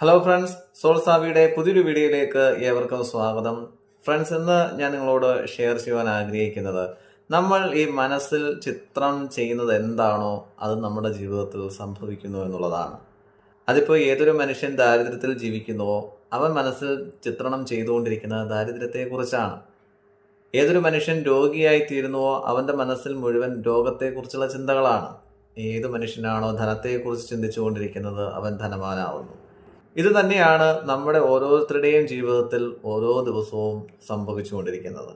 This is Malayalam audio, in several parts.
ഹലോ ഫ്രണ്ട്സ് സോൾസാവിയുടെ പുതിയൊരു വീഡിയോയിലേക്ക് ഏവർക്കും സ്വാഗതം. ഫ്രണ്ട്സ് ഇന്ന് ഞാൻ നിങ്ങളോട് ഷെയർ ചെയ്യുവാൻ ആഗ്രഹിക്കുന്നത് നമ്മൾ ഈ മനസ്സിൽ ചിത്രം ചെയ്യുന്നത് എന്താണോ അത് നമ്മുടെ ജീവിതത്തിൽ സംഭവിക്കുന്നു എന്നുള്ളതാണ്. അതിപ്പോൾ ഏതൊരു മനുഷ്യൻ ദാരിദ്ര്യത്തിൽ ജീവിക്കുന്നുവോ അവൻ മനസ്സിൽ ചിത്രണം ചെയ്തുകൊണ്ടിരിക്കുന്ന ദാരിദ്ര്യത്തെക്കുറിച്ചാണ്. ഏതൊരു മനുഷ്യൻ രോഗിയായി തീരുന്നുവോ അവന്റെ മനസ്സിൽ മുഴുവൻ രോഗത്തെക്കുറിച്ചുള്ള ചിന്തകളാണ്. ഏത് മനുഷ്യനാണോ ധനത്തെക്കുറിച്ച് ചിന്തിച്ചുകൊണ്ടിരിക്കുന്നത് അവൻ ധനവാനാവുന്നു. ഇത് തന്നെയാണ് നമ്മുടെ ഓരോരുത്തരുടെയും ജീവിതത്തിൽ ഓരോ ദിവസവും സംഭവിച്ചുകൊണ്ടിരിക്കുന്നത്.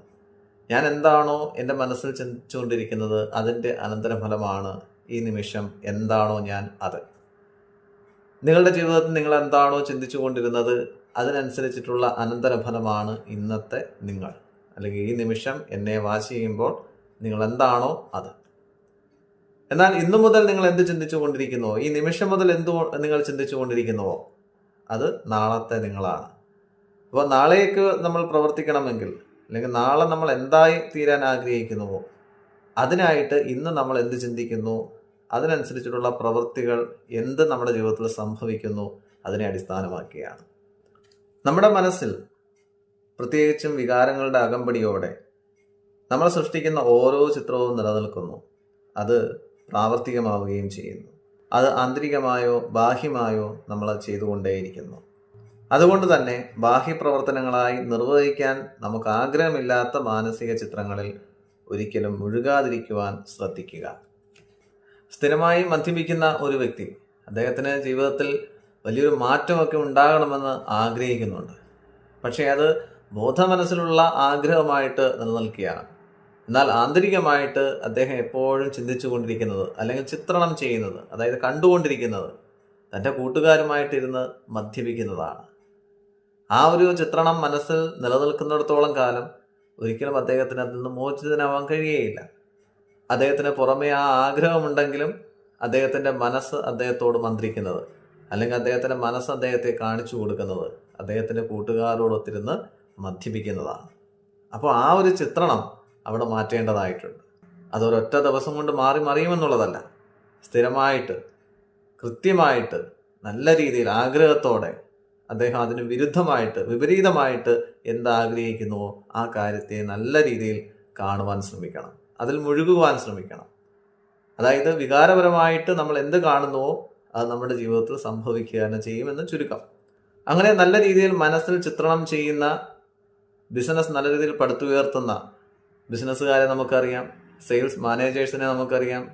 ഞാൻ എന്താണോ എന്റെ മനസ്സിൽ ചിന്തിച്ചുകൊണ്ടിരിക്കുന്നത് അതിന്റെ അനന്തരഫലമാണ് ഈ നിമിഷം എന്താണോ ഞാൻ അത്. നിങ്ങളുടെ ജീവിതത്തിൽ നിങ്ങൾ എന്താണോ ചിന്തിച്ചുകൊണ്ടിരുന്നത് അതിനനുസരിച്ചിട്ടുള്ള അനന്തരഫലമാണ് ഇന്നത്തെ നിങ്ങൾ. അല്ലെങ്കിൽ ഈ നിമിഷം എന്നെ വാച്ച് ചെയ്യുമ്പോൾ നിങ്ങൾ എന്താണോ അത്. എന്നാൽ ഇന്നു മുതൽ നിങ്ങൾ എന്ത് ചിന്തിച്ചു കൊണ്ടിരിക്കുന്നുവോ ഈ നിമിഷം മുതൽ എന്തു നിങ്ങൾ ചിന്തിച്ചു കൊണ്ടിരിക്കുന്നുവോ അത് നാളത്തെ നിങ്ങളാണ്. അപ്പോൾ നാളേക്ക് നമ്മൾ പ്രവർത്തിക്കണമെങ്കിൽ അല്ലെങ്കിൽ നാളെ നമ്മൾ എന്തായി തീരാൻ ആഗ്രഹിക്കുന്നുവോ അതിനായിട്ട് ഇന്ന് നമ്മൾ എന്ത് ചിന്തിക്കുന്നു അതിനനുസരിച്ചിട്ടുള്ള പ്രവൃത്തികൾ എന്ത് നമ്മുടെ ജീവിതത്തിൽ സംഭവിക്കുന്നു അതിനെ അടിസ്ഥാനമാക്കിയാണ്. നമ്മുടെ മനസ്സിൽ പ്രത്യേകിച്ചും വികാരങ്ങളുടെ അകമ്പടിയോടെ നമ്മൾ സൃഷ്ടിക്കുന്ന ഓരോ ചിത്രവും നിലനിൽക്കുന്നു. അത് പ്രാവർത്തികമാവുകയും ചെയ്യുന്നു. അത് ആന്തരികമായോ ബാഹ്യമായോ നമ്മൾ ചെയ്തുകൊണ്ടേയിരിക്കുന്നു. അതുകൊണ്ട് തന്നെ ബാഹ്യപ്രവർത്തനങ്ങളായി നിർവഹിക്കാൻ നമുക്ക് ആഗ്രഹമില്ലാത്ത മാനസിക ചിത്രങ്ങളിൽ ഒരിക്കലും മുഴുകാതിരിക്കുവാൻ ശ്രദ്ധിക്കുക. സ്ഥിരമായി മദ്യപിക്കുന്ന ഒരു വ്യക്തി അദ്ദേഹത്തിന് ജീവിതത്തിൽ വലിയൊരു മാറ്റമൊക്കെ ഉണ്ടാകണമെന്ന് ആഗ്രഹിക്കുന്നുണ്ട്. പക്ഷേ അത് ബോധമനസ്സിലുള്ള ആഗ്രഹമായിട്ട് നിലനിൽക്കുകയാണ്. എന്നാൽ ആന്തരികമായിട്ട് അദ്ദേഹം എപ്പോഴും ചിന്തിച്ചു കൊണ്ടിരിക്കുന്നത് അല്ലെങ്കിൽ ചിത്രണം ചെയ്യുന്നത് അതായത് കണ്ടുകൊണ്ടിരിക്കുന്നത് തന്റെ കൂട്ടുകാരുമായിട്ടിരുന്ന് മദ്യപിക്കുന്നതാണ്. ആ ഒരു ചിത്രണം മനസ്സിൽ നിലനിൽക്കുന്നിടത്തോളം കാലം ഒരിക്കലും അദ്ദേഹത്തിന് അതിൽ നിന്ന് മോചിതനാവാൻ കഴിയുകയില്ല അദ്ദേഹത്തിന് പുറമേ ആ ആഗ്രഹമുണ്ടെങ്കിലും അദ്ദേഹത്തിന്റെ മനസ്സ് അദ്ദേഹത്തോട് മന്ത്രിക്കുന്നത് അല്ലെങ്കിൽ അദ്ദേഹത്തിന്റെ മനസ്സ് അദ്ദേഹത്തെ കാണിച്ചു കൊടുക്കുന്നത് അദ്ദേഹത്തിന്റെ കൂട്ടുകാരോടൊത്തിരുന്ന് മദ്യപിക്കുന്നതാണ്. അപ്പോൾ ആ ഒരു ചിത്രണം അവിടെ മാറ്റേണ്ടതായിട്ടുണ്ട്. അതൊരൊറ്റ ദിവസം കൊണ്ട് മാറി മറിയുമെന്നുള്ളതല്ല സ്ഥിരമായിട്ട് കൃത്യമായിട്ട് നല്ല രീതിയിൽ ആഗ്രഹത്തോടെ അദ്ദേഹം അതിന് വിരുദ്ധമായിട്ട് വിപരീതമായിട്ട് എന്താഗ്രഹിക്കുന്നുവോ ആ കാര്യത്തെ നല്ല രീതിയിൽ കാണുവാൻ ശ്രമിക്കണം. അതിൽ മുഴുകുവാൻ ശ്രമിക്കണം. അതായത് വികാരപരമായിട്ട് നമ്മൾ എന്ത് കാണുന്നുവോ അത് നമ്മുടെ ജീവിതത്തിൽ സംഭവിക്കുക തന്നെ ചെയ്യുമെന്ന് ചുരുക്കം. അങ്ങനെ നല്ല രീതിയിൽ മനസ്സിൽ ചിത്രണം ചെയ്യുന്ന ബിസിനസ് നല്ല രീതിയിൽ പടുത്തുയർത്തുന്ന ബിസിനസ്സുകാരെ നമുക്കറിയാം സെയിൽസ് മാനേജേഴ്സിനെ നമുക്കറിയാം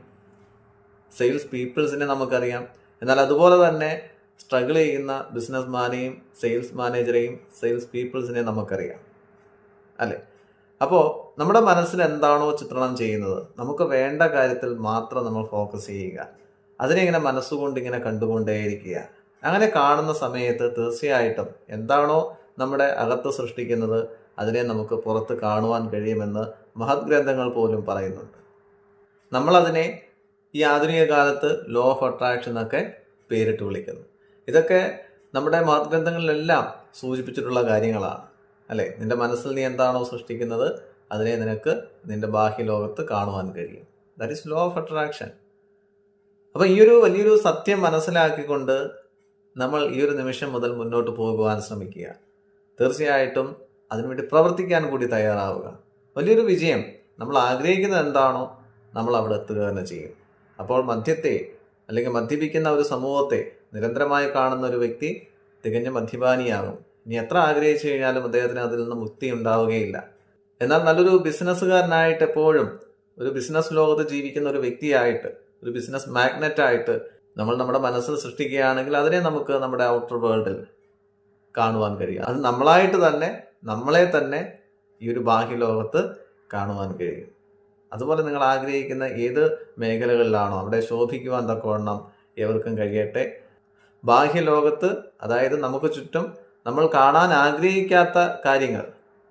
സെയിൽസ് പീപ്പിൾസിനെ നമുക്കറിയാം. എന്നാൽ അതുപോലെ തന്നെ സ്ട്രഗിൾ ചെയ്യുന്ന ബിസിനസ്മാനെയും സെയിൽസ് മാനേജറെയും സെയിൽസ് പീപ്പിൾസിനെ നമുക്കറിയാം. അല്ലേ? അപ്പോൾ നമ്മുടെ മനസ്സിൽ എന്താണോ ചിത്രണം ചെയ്യുന്നത് നമുക്ക് വേണ്ട കാര്യത്തിൽ മാത്രം നമ്മൾ ഫോക്കസ് ചെയ്യുക. അതിനെ ഇങ്ങനെ മനസ്സുകൊണ്ട് ഇങ്ങനെ കണ്ടുകൊണ്ടേയിരിക്കുക. അങ്ങനെ കാണുന്ന സമയത്ത് തീർച്ചയായിട്ടും എന്താണോ നമ്മുടെ അകത്ത് സൃഷ്ടിക്കുന്നത് അതിനെ നമുക്ക് പുറത്ത് കാണുവാൻ കഴിയുമെന്ന് മഹത് ഗ്രന്ഥങ്ങൾ പോലും പറയുന്നുണ്ട്. നമ്മളതിനെ ഈ ആധുനിക കാലത്ത് ലോ ഓഫ് അട്രാക്ഷൻ എന്നൊക്കെ പേരിട്ട് വിളിക്കുന്നു. ഇതൊക്കെ നമ്മുടെ മഹത് ഗ്രന്ഥങ്ങളിലെല്ലാം സൂചിപ്പിച്ചിട്ടുള്ള കാര്യങ്ങളാണ്. അല്ലേ? നിന്റെ മനസ്സിൽ നീ എന്താണോ സൃഷ്ടിക്കുന്നത് അതിനെ നിനക്ക് നിന്റെ ബാഹ്യ ലോകത്ത് കാണുവാൻ കഴിയും. That is law of attraction അപ്പോൾ ഈ ഒരു വലിയൊരു സത്യം മനസ്സിലാക്കിക്കൊണ്ട് നമ്മൾ ഈ ഒരു നിമിഷം മുതൽ മുന്നോട്ട് പോകുവാൻ ശ്രമിക്കുക. തീർച്ചയായിട്ടും അതിനുവേണ്ടി പ്രവർത്തിക്കാൻ കൂടി തയ്യാറാവുക. വലിയൊരു വിജയം. നമ്മൾ ആഗ്രഹിക്കുന്നത് എന്താണോ നമ്മൾ അവിടെ എത്തുക തന്നെ ചെയ്യും. അപ്പോൾ മദ്യത്തെ അല്ലെങ്കിൽ മദ്യപിക്കുന്ന ഒരു സമൂഹത്തെ നിരന്തരമായി കാണുന്ന ഒരു വ്യക്തി തികഞ്ഞ മദ്യപാനിയാകും. ഇനി എത്ര ആഗ്രഹിച്ചു കഴിഞ്ഞാലും അദ്ദേഹത്തിന് അതിൽ നിന്ന് മുക്തി ഉണ്ടാവുകയില്ല. എന്നാൽ നല്ലൊരു ബിസിനസ്സുകാരനായിട്ട് എപ്പോഴും ഒരു ബിസിനസ് ലോകത്ത് ജീവിക്കുന്ന ഒരു വ്യക്തിയായിട്ട് ഒരു ബിസിനസ് മാഗ്നറ്റ് ആയിട്ട് നമ്മൾ നമ്മുടെ മനസ്സിൽ സൃഷ്ടിക്കുകയാണെങ്കിൽ അതിനെ നമുക്ക് നമ്മുടെ ഔട്ടർ വേൾഡിൽ കാണുവാൻ കഴിയും. അത് നമ്മളായിട്ട് തന്നെ നമ്മളെ തന്നെ ഈ ഒരു ബാഹ്യ ലോകത്ത് കാണുവാൻ കഴിയും. അതുപോലെ നിങ്ങൾ ആഗ്രഹിക്കുന്ന ഏത് മേഖലകളിലാണോ അവിടെ ശോഭിക്കുവാൻ തക്കവണ്ണം ഏവർക്കും കഴിയട്ടെ. ബാഹ്യ ലോകത്ത് അതായത് നമുക്ക് ചുറ്റും നമ്മൾ കാണാൻ ആഗ്രഹിക്കാത്ത കാര്യങ്ങൾ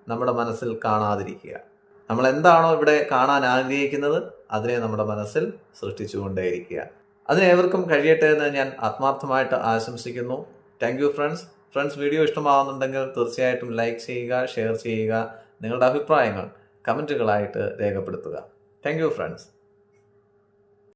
നമ്മുടെ മനസ്സിൽ കാണാതിരിക്കുക. നമ്മൾ എന്താണോ ഇവിടെ കാണാൻ ആഗ്രഹിക്കുന്നത് അതിനെ നമ്മുടെ മനസ്സിൽ സൃഷ്ടിച്ചുകൊണ്ടേയിരിക്കുക. അതിന് ഏവർക്കും കഴിയട്ടെ എന്ന് ഞാൻ ആത്മാർത്ഥമായിട്ട് ആശംസിക്കുന്നു. Thank you friends friends video ഇഷ്ടമാവുന്നുണ്ടെങ്കിൽ തീർച്ചയായിട്ടും ലൈക്ക് ചെയ്യുക ഷെയർ ചെയ്യുക നിങ്ങളുടെ അഭിപ്രായങ്ങൾ കമന്റുകളായിട്ട് രേഖപ്പെടുത്തുക. Thank friends